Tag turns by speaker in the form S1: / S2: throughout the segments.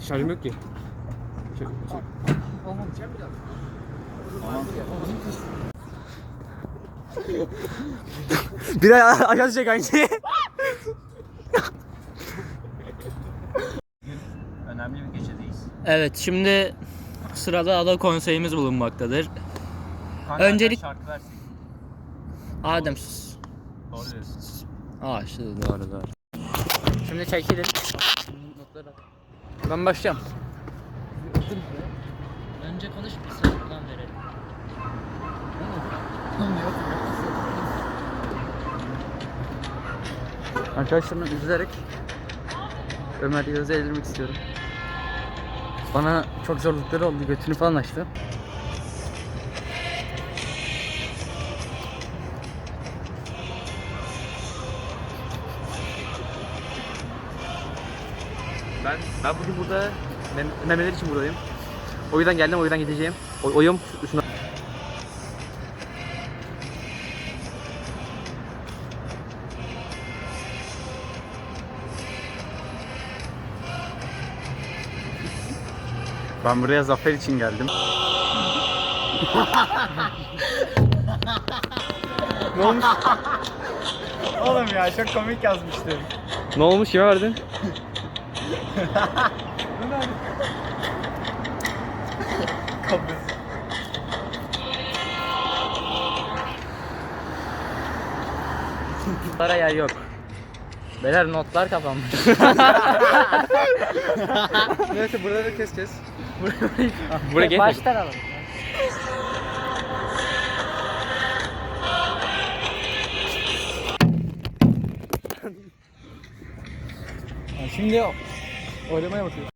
S1: Şarjım yok ki. Bir ay aşağı düşecek aynı şey.
S2: Önemli bir gecedeyiz.
S3: Evet şimdi sırada ada konseyimiz bulunmaktadır.
S2: Kanka
S3: Öncelik-
S2: sen şarkı versin.
S3: Adem sus.
S2: Doğru diyorsun.
S3: Aa işte doğru doğru. Şimdi çekilin. Ben başlayayım. Önce konuş bir sen buradan verelim.
S4: Arkadaşlarımı üzülerek Ömer Yağız'ı ellemek istiyorum. Bana çok zorlukları oldu. Götünü falan açtı.
S1: Ben ben bugün burada mem- memeler için buradayım. O yüzden geldim, o yüzden gideceğim. O, oyum şuna.
S4: Ben buraya zafer için geldim.
S1: Ne olmuş?
S4: Oğlum ya çok komik yazmıştım.
S1: ne olmuş? Kime verdin?
S3: Para yer yok. Beyler notlar kapanmış.
S1: Neyse burada da keseceğiz. Buraya geç.
S3: Baştan alalım.
S4: Şimdi oylamaya bakıyor.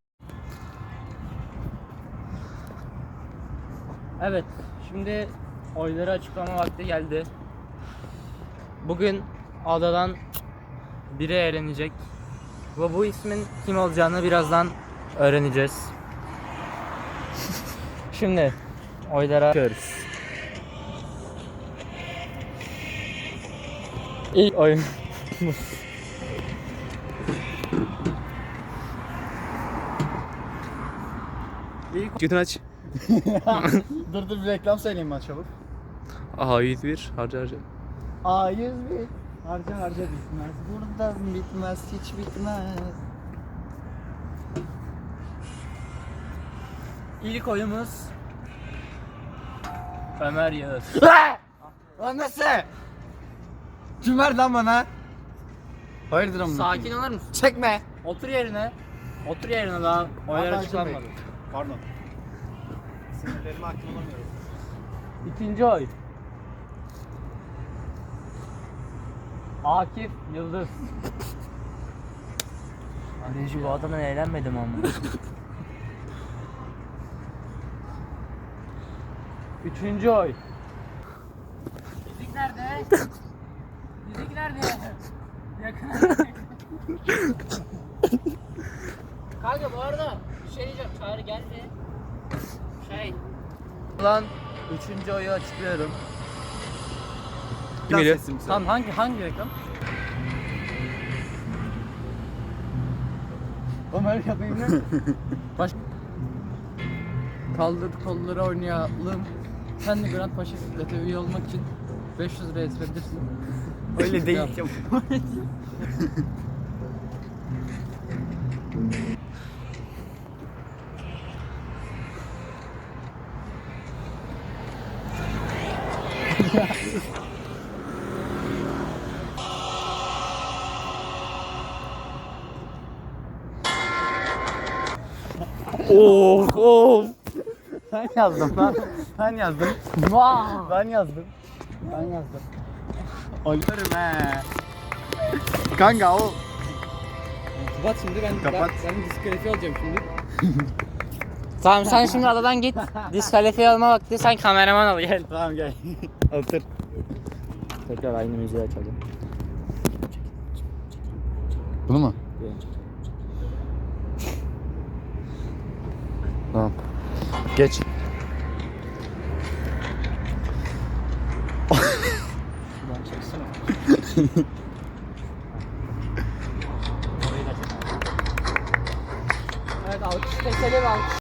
S3: Evet, şimdi oyları açıklama vakti geldi. Bugün adadan biri eğlenecek. Ve bu ismin kim olacağını birazdan öğreneceğiz. şimdi oylara bakıyoruz. İlk oyun.
S1: Götünü aç.
S4: Dur dur bir reklam söyleyeyim ben çabuk.
S1: Aha 101 harca harca.
S4: A 101 harca harca bitmez. Burada bitmez hiç bitmez.
S3: İlk oyumuz Ömer Yağız.
S4: Lan nasıl? Kim verdi lan bana? Hayırdır amına?
S3: Sakin olur musun?
S4: Çekme.
S3: Otur yerine. Otur yerine daha oylar açıklanmadı.
S4: Pardon. Sinirlerime hakim olamıyorum.
S3: İkinci oy. Akif Yıldız. Anneci bu adamla eğlenmedim ama. Üçüncü oy. Müzik nerede? Müzik nerede? Yakın. Kanka bu arada şey diyeceğim. Çağrı geldi. Şey.
S4: Lan üçüncü oyu açıklıyorum.
S1: Kim geliyor?
S4: Tam hangi hangi reklam? Ömer yapayım mı? Baş... Kaldır kolları oynayalım. Sen de Grand Paşa Bisiklet'e üye olmak için 500 lira yatırabilirsin.
S1: Öyle değil ki. Oo, of.
S4: Ben yazdım lan. Ben yazdım. Ben yazdım. Ben yazdım. Oynarım he. Kanka o
S1: Kapat şimdi ben
S4: Kapat.
S1: ben, ben diskalifiye olacağım şimdi.
S3: Tamam sen şimdi adadan git. Diskalifiye olma vakti sen kameraman ol gel.
S4: Tamam gel.
S1: Otur.
S3: Tekrar aynı müziği açalım.
S4: Bunu mu? Tamam. Geç.
S3: Evet alkış. Bir alkış.